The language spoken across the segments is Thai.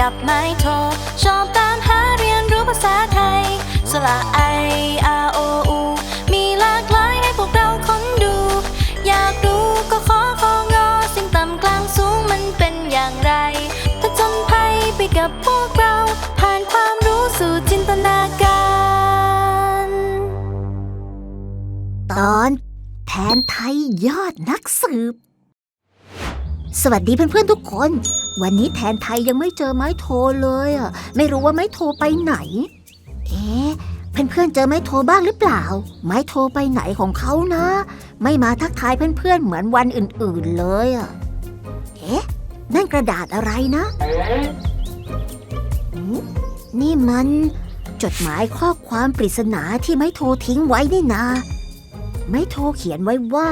กับไม้โท ชอบตามหาเรียนรู้ภาษาไทยสระไออาโออูมีหลากหลายให้พวกเราค้นดู อยากรู้ก็ขอของอสิ่งต่ำกลางสูงมันเป็นอย่างไรผจญภัยไปกับพวกเรา ผ่านความรู้สู่จินตนาการ ตอนแทนไทยยอดนักสืบ สวัสดีเพื่อนๆทุกคน วันนี้แทนไทยยังไม่เจอไม้โทเลยอะไม่รู้ว่าไม้โทไปไหน เอ๊ะเพื่อนๆเจอไม้โทบ้างหรือเปล่า ไม้โทไปไหนของเขานะ ไม่มาทักทายเพื่อนๆเหมือนวันอื่นๆเลยอะเอ๊ะนั่นกระดาษอะไรนะนี่มันจดหมายข้อความปริศนาที่ไม้โททิ้งไว้นี่นา ไม้โทเขียนไว้ว่า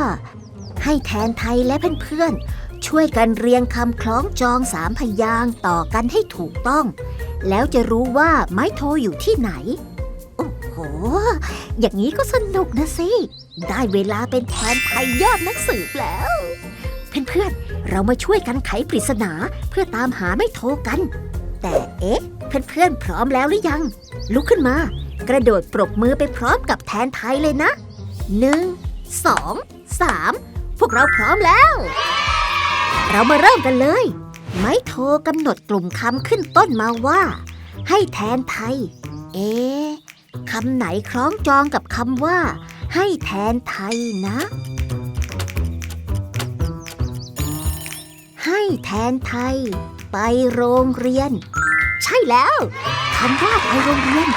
ให้แทนไทยและเพื่อนๆ ช่วยกันเรียงคำคล้องจองสามพยางต่อกันให้ถูกต้อง แล้วจะรู้ว่าไม้โทอยู่ที่ไหน โอ้โห อย่างนี้ก็สนุกนะสิ ได้เวลาเป็นแทนไทยยอดนักสืบแล้ว เพื่อนๆ เรามาช่วยกันไขปริศนาเพื่อตามหาไม้โทกัน แต่เอ๊ะ เพื่อนๆ พร้อมแล้วหรือยัง ลุกขึ้นมา กระโดดปรบมือไปพร้อมกับแทนไทยเลยนะหนึ่งสองสามพวกเราพร้อมแล้ว เรามาเริ่มกันเลย ไม้โทกำหนดกลุ่มคำขึ้นต้นมาว่า ให้แทนไทย เอ๊คำไหนคล้องจองกับคำว่า ให้แทนไทยนะ ให้แทนไทย ไปโรงเรียน ใช่แล้วคำว่าไปโรงเรียน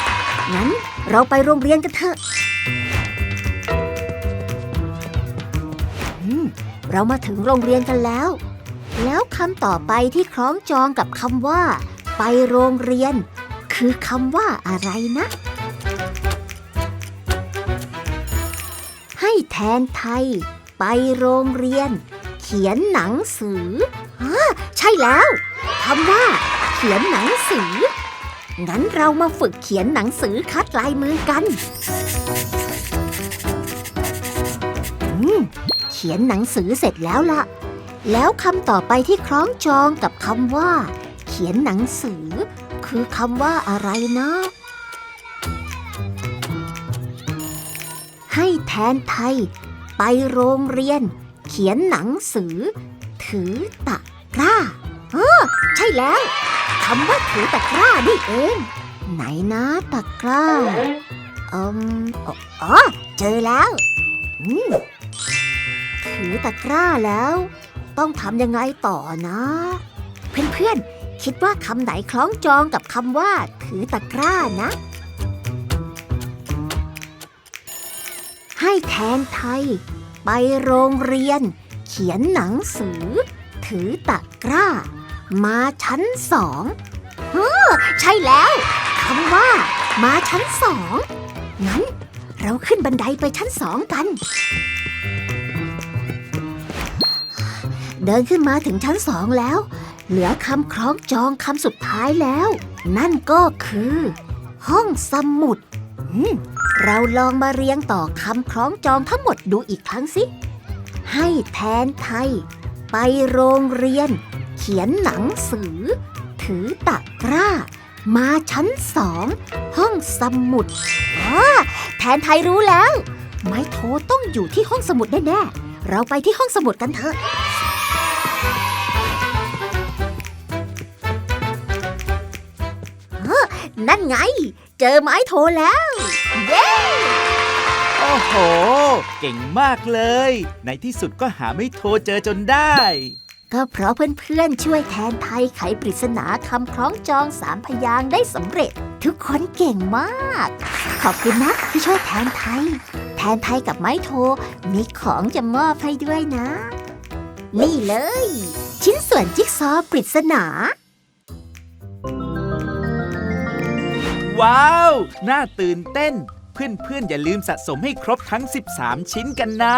งั้นเราไปโรงเรียนกันเถอะเรามาถึงโรงเรียนกันแล้ว แล้วคำต่อไปที่คล้องจองกับคำว่า ไปโรงเรียน คือคำว่าอะไรนะ ให้แทนไทย ไปโรงเรียน เขียนหนังสือออใช่แล้วคำว่า เขียนหนังสือ งั้นเรามาฝึกเขียนหนังสือคัดลายมือกันอืมเขียนหนังสือเสร็จแล้วล่ะ แล้วคำต่อไปที่คล้องจองกับคำว่า เขียนหนังสือ คือคำว่าอะไรนะ ให้แทนไทย ไปโรงเรียน เขียนหนังสือ ถือตะกร้าเออใช่แล้วคำว่าถือตะกร้านี่เอง ไหนนะตะกร้าอืมอ๋ออเจอแล้ว อืมถือตะกร้าแล้ว ต้องทำยังไงต่อนะ เพื่อนๆ คิดว่าคำไหนคล้องจองกับคำว่า ถือตะกร้านะ ให้แทนไทย ไปโรงเรียน เขียนหนังสือ ถือตะกร้า มาชั้นสองเออใช่แล้วคำว่า มาชั้นสองงั้นเราขึ้นบันไดไปชั้นสองกัน เดินขึ้นมาถึงชั้นสองแล้ว เหลือคำคล้องจองคำสุดท้ายแล้ว นั่นก็คือ ห้องสมุดอืมเราลองมาเรียงต่อคำคล้องจองทั้งหมดดูอีกครั้งสิ ให้แทนไทย ไปโรงเรียน เขียนหนังสือ ถือตะกร้า มาชั้นสองห้องสมุดอ๋อแทนไทยรู้แล้ว ไม้โทต้องอยู่ที่ห้องสมุดแน่ๆเราไปที่ห้องสมุดกันเถอะ นั่นไง เจอไม้โทแล้ว เย้ โอ้โห เก่งมากเลย ในที่สุดก็หาไม่โทรเจอจนได้ ก็เพราะเพื่อนๆ ช่วยแทนไทยไขปริศนาคำคล้องจองสามพยางค์ได้สำเร็จ ทุกคนเก่งมาก ขอบคุณนะที่ช่วยแทนไทย แทนไทยกับไม้โท มีของจะมอบให้ด้วยนะ นี่เลย ชิ้นส่วนจิ๊กซอว์ปริศนา ว้าว น่าตื่นเต้น เพื่อนๆ อย่าลืมสะสมให้ครบทั้ง 13 ชิ้นกันนะ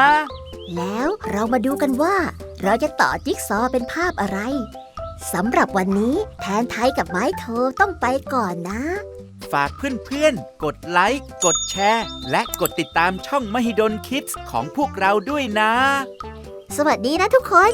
แล้วเรามาดูกันว่า เราจะต่อจิ๊กซอว์เป็นภาพอะไรสำหรับวันนี้แทนไทยกับไม้โทต้องไปก่อนนะ ฝากเพื่อนๆ กดไลค์ กดแชร์ และกดติดตามช่องมหิดลคิดส์ของพวกเราด้วยนะ สวัสดีนะทุกคน